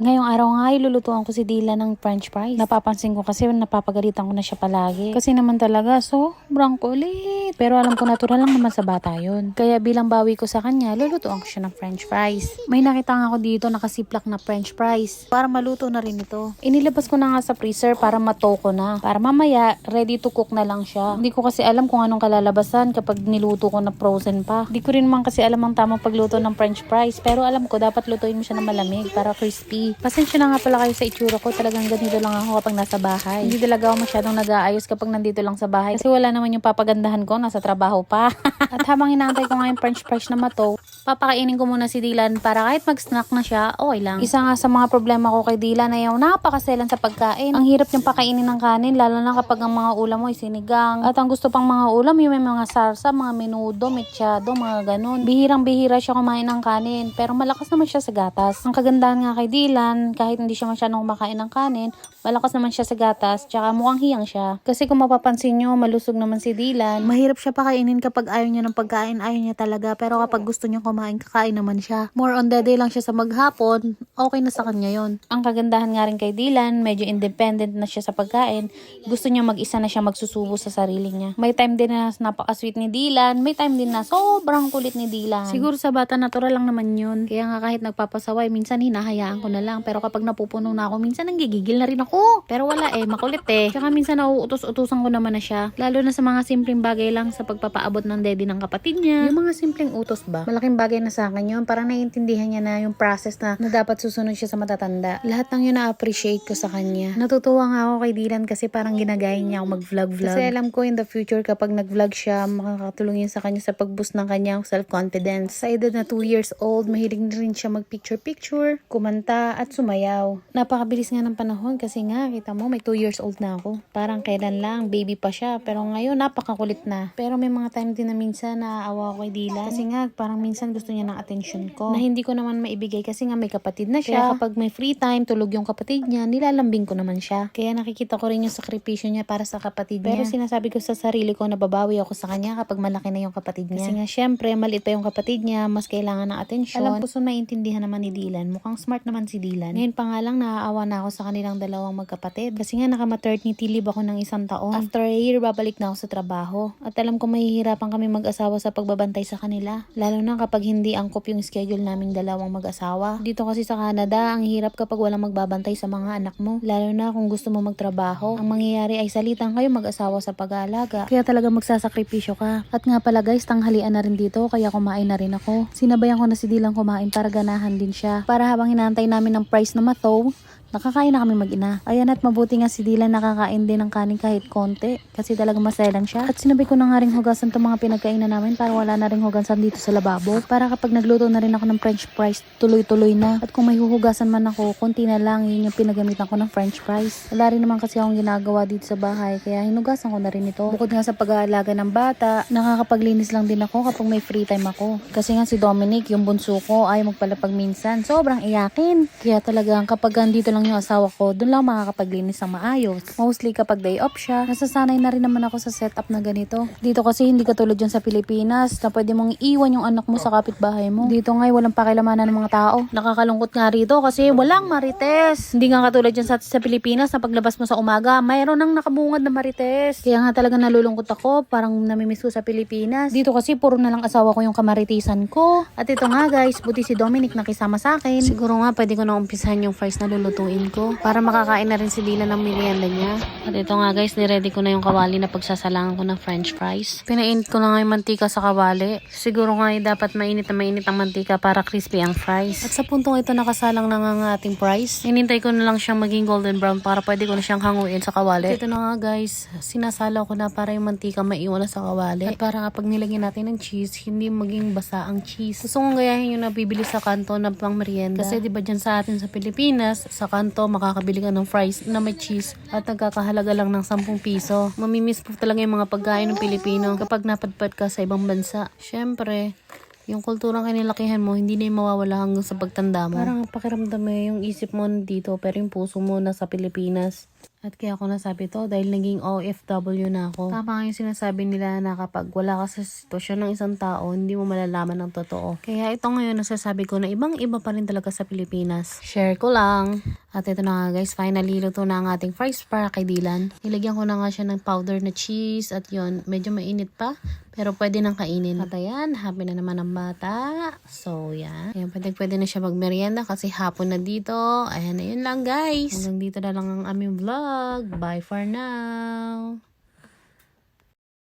Ngayong araw nga ay lulutuan ko si Dila ng french fries. Napapansin ko kasi napapagalitan ko na siya palagi. Kasi naman talaga sobrang kulit. Pero alam ko natural lang naman sa bata yun. Kaya bilang bawi ko sa kanya, lulutuan ko siya ng french fries. May nakita nga ako dito nakasiplak na french fries. Para maluto na rin ito. Inilabas ko na nga sa freezer para matoko na. Para mamaya, ready to cook na lang siya. Hindi ko kasi alam kung anong kalalabasan kapag niluto ko na frozen pa. Hindi ko rin man kasi alam ang tamang pagluto ng french fries. Pero alam ko, dapat lutuin mo siya na malamig para crispy. Pasensya na nga pala kayo sa itsura ko. Talagang ganito lang ako kapag nasa bahay. Hindi talaga ako masyadong nag-aayos kapag nandito lang sa bahay. Kasi wala naman yung papagandahan ko. Nasa trabaho pa. At habang inaantay ko nga yung french fries na mato, papakainin ko muna si Dylan para kahit mag-snack na siya, okay lang. Isa nga sa mga problema ko kay Dylan ay yung napakaselan sa pagkain. Ang hirap niyang pakainin ng kanin, lalo na kapag ang mga ulam mo ay sinigang. At ang gusto pang mga ulam, yung may mga sarsa, mga menudo, mechado, mga ganun. Bihirang-bihira siya kumain ng kanin, pero malakas naman siya sa gatas. Ang kagandahan nga kay Dylan, kahit hindi siya masyadong kumakain ng kanin, malakas naman siya sa gatas, tsaka mukhang hiyang siya. Kasi kung mapapansin nyo, malusog naman si Dylan. Mahirap siya pakainin kapag ayaw niya ng pagkain, ayaw niya talaga. Pero kapag gusto niya kumain, kakain naman siya. More on day lang siya sa maghapon, okay na sa kanya yon. Ang kagandahan nga rin kay Dylan, medyo independent na siya sa pagkain. Gusto niya mag-isa na siya magsusubo sa sarili niya. May time din na napaka-sweet ni Dylan, may time din na sobrang kulit ni Dylan. Siguro sa bata natural lang naman yun. Kaya nga kahit nagpapasaway, minsan hinahayaan ko na lang. Pero kapag napupuno na ako, minsan nanggigigil na rin ako. Pero wala eh, makulit eh. Tsaka minsan nauutos-utusan ko naman na siya. Lalo na sa mga simpleng bagay lang sa pagpapaabot ng daddy ng kapatid niya. Yung mga simpleng utos ba? Malaking bagay na sa akin yun. Parang naiintindihan niya na yung process na, na dapat susunod siya sa matatanda. Lahat ng yun na-appreciate ko sa kanya. Natutuwa nga ako kay Dylan kasi parang ginagaya niya ako mag-vlog-vlog. Kasi alam ko in the future kapag nag-vlog siya, makakatulong yun sa kanya sa pag-boost ng kanyang self-confidence. Sa edad na 2 years old, mahilig na rin siya mag-picture-picture, kumanta, at sumayaw. Napakabilis nga ng panahon kasi nga, kita mo, may 2 years old na ako. Parang kailan lang, baby pa siya. Pero ngayon, napakakulit na. Pero may mga time din na minsan naaawa ko kay Dylan. Kasi nga, parang minsan gusto niya ng attention ko. Na hindi ko naman maibigay kasi nga may kapatid na siya. Kaya kapag may free time, tulog yung kapatid niya, nilalambing ko naman siya. Kaya nakikita ko rin yung sakripisyo niya para sa kapatid niya. Pero sinasabi ko sa sarili ko na babawi ako sa kanya kapag malaki na yung kapatid niya. Kasi nga, syempre, maliit pa yung kapatid niya, mas kailangan ng attention. Alam ko so maintindihan naman ni Dylan. Mukhang smart naman si Dylan. Ngayon pa nga lang, naaawa na ako sa kanilang dalawang magkapatid. Kasi nga, naka-maternity leave ako ng isang taon. After a year, babalik na ako sa trabaho. At alam ko mahihirapan kami mag-asawa sa pagbabantay sa kanila. Lalo na kapag hindi angkop yung schedule naming dalawang mag-asawa. Dito kasi sa Canada, ang hirap kapag walang magbabantay sa mga anak mo. Lalo na kung gusto mo magtrabaho. Ang mangyayari ay salitan kayo mag-asawa sa pag-aalaga. Kaya talaga magsasakripisyo ka. At nga pala guys, tanghalian na rin dito kaya kumain na rin ako. Sinabayan ko na si Dilang kumain para ganahan din siya. Para habang hinantay namin ng price na mataw, Nakakain na kami mag-ina. Ayan at mabuti nga si Dylan nakakain din ng kanin kahit konti. Kasi talagang maselan siya. At sinabi ko na nga rin hugasan itong mga pinagkainan namin para wala na rin hugasan dito sa lababo. Para kapag nagluto na rin ako ng french fries, tuloy-tuloy na. At kung may huhugasan man ako, konti na lang yun yung pinagamitan ko ng french fries. Wala rin naman kasi akong ginagawa dito sa bahay. Kaya hinugasan ko na rin ito. Bukod nga sa pag-aalaga ng bata, nakakapaglinis lang din ako kapag may free time ako. Kasi nga si Dominic, yung bunso ko, ay magpalapag minsan. Sobrang iyakin. Kaya talagang kapag andito lang yung asawa ko, doon lang makakapaglinis ng maayos. Mostly kapag day off siya, nasasanay na rin naman ako sa setup na ganito. Dito kasi hindi katulad dyan sa Pilipinas na pwede mong iwan yung anak mo sa kapitbahay mo. Dito nga walang pakilamanan ng mga tao. Nakakalungkot nga rito kasi walang marites. Hindi nga katulad dyan sa, sa Pilipinas na paglabas mo sa umaga, mayroon nang nakabungad na marites. Kaya nga talaga nalulungkot ako, parang namimiss ko sa Pilipinas. Dito kasi puro na lang asawa ko yung kamaritisan ko. At ito nga guys, buti si Dominic nakisama sa akin. Siguro nga pwede ko na umpisahan yung fries na lulutuin ko para makakain na rin si Dila ng merienda niya. At ito nga guys, niready ko na yung kawali na pagsasalangan ko ng french fries. Pinainit ko na nga yung mantika sa kawali. Siguro nga eh, dapat mainit na mainit ang mantika para crispy ang fries. At sa puntong ito nakasalang na nga ang ating fries. Inintay ko na lang siyang maging golden brown para pwede ko na siyang hanguin sa kawali. At ito na nga guys, sinasala ko na para yung mantika maiwan na sa kawali. At para kapag nilagyan natin ng cheese, hindi maging basa ang cheese. Gusto kong gayahin yung nabibili sa kanto na pang merienda. Kasi di ba dyan sa atin sa Pilipinas, sa kanto makakabili ka ng fries na may cheese at nagkakahalaga lang ng 10 piso. Mamimiss po talaga yung mga pagkain ng Pilipino kapag napadpad ka sa ibang bansa. Syempre, yung kulturang kinilakihan mo, hindi na yung mawawala hanggang sa pagtanda mo. Parang pakiramdam mo yung isip mo dito, pero yung puso mo nasa Pilipinas. At kaya ako nasabi to dahil naging OFW na ako. Tama nga yung sinasabi nila na kapag wala ka sa sitwasyon ng isang tao, hindi mo malalaman ng totoo. Kaya ito ngayon nasasabi ko na ibang iba pa rin talaga sa Pilipinas. Share ko lang. At ito na nga guys, finally luto na ang ating fries para kay Dylan. Nilagyan ko na nga siya ng powder na cheese at yon medyo mainit pa. Pero pwede nang kainin. At ayan, happy na naman ang bata. So, yan. Ayan, pwede, pwede na siya magmerienda kasi hapon na dito. Ayan, ayun lang guys. Hanggang dito na lang ang aming vlog. Bye for now.